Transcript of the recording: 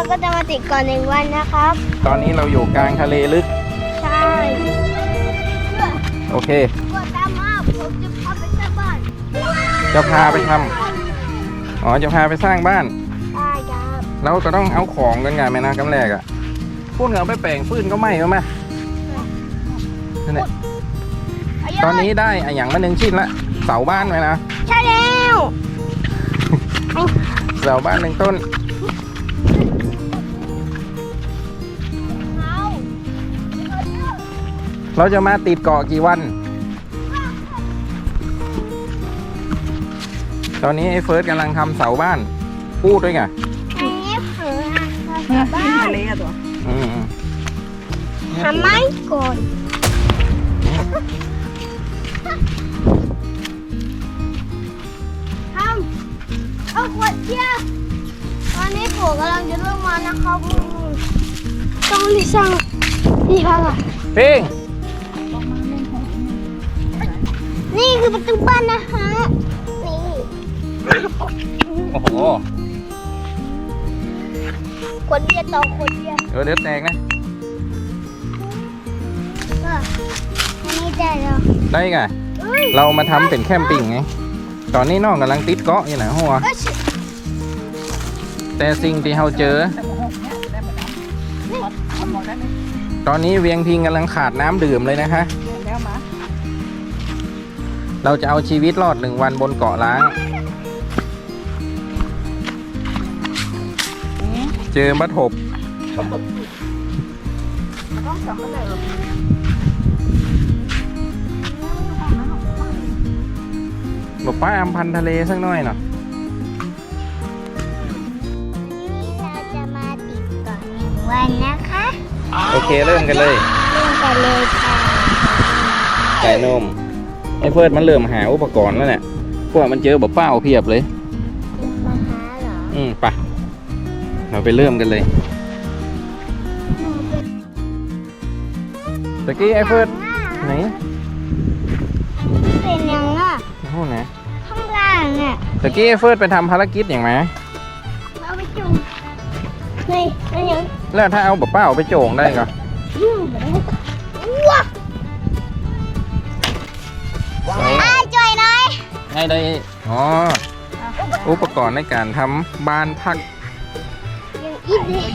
เราก็จะมาติดก่อนหนึ่งวันนะครับ ตอนนี้เราอยู่กลางทะเลลึก ใช่โอเคกดตามมาผมจะพาไปสร้างบ้านจะพาไปทำอ๋อจะพาไปสร้างบ้านได้ครับเราก็ต้องเอาของกันไงแม่นะกำแรกอะพูดเอาไปแปลงฟืนก็ไม่เอามานั่นแหละตอนนี้ได้อะอย่างมาหนึ่งชิ้นละเสาบ้านไหมนะ ใช่แล้วเสาบ้านหนึ่งต้น เราจะมาติดเกาะกี่วัน ตอนนี้ไอ้เฟิร์สกำลังทำเสาบ้าน พูดด้วยไงอันนี้เผือที่บ้าทะนเลอะตัวอืมทำไมก่อนทำเอาขวดเทียบตอนนี้ปู่กำลังจะเริ่มมานะครับต้องรีบสร้างนี่ครับพิง คือประตูบ้านนะฮะนี่โอ้โหคนเดียวต่อคนเดียวเออเดี๋ยวแตกนะ ก็อันนี้ได้แล้วได้ไงเอ้ยเรามาทำเป็นแคมปิ้งไง ตอนนี้น้องกำลังติดเกาะอยู่นะหัว เอ้ยชิแต่สิ่งที่เราเจอ แต่หมกเนี่ยได้หมดน้ำทำหมดได้ไหมตอนนี้เวียงพิงกำลังขาดน้ำดื่มเลยนะคะแล้วมา เราจะเอาชีวิตรอดหนึ่งวันบนเกาะล้าง เจอบัดหบต้องทำอะไรหรอบอกป้าอำพันธ์ทะเลสักหน่อยเนาะเราจะมาติดก่อนหนึ่งวันนะคะ โอเคเริ่มกันเลย เริ่มกันเลยค่ะไก่นม ไอ้เฟิร์สมันเริ่มหาอุปกรณ์แล้วเนี่ยพวกมันเจอแบบเป้าเพียบเลย มาหาเหรออืมไปะเราไปเริ่มกันเลย ตะกี้ไอ้เฟิร์สไหนเป็นยังอะโอ้โหไหนข้างล่างอะตะกี้ไอ้เฟิร์สไปทำภารกิจอย่างไหมเอาไปจุ่มนี่อันยังแล้วถ้าเอาแบบเป้าไปโจงได้ก็ยุ่งไปแล้ว ช่วยหน่อยให้ได้อ๋ออุปกรณ์ในการทำบ้านพัก ยังอิ่เลย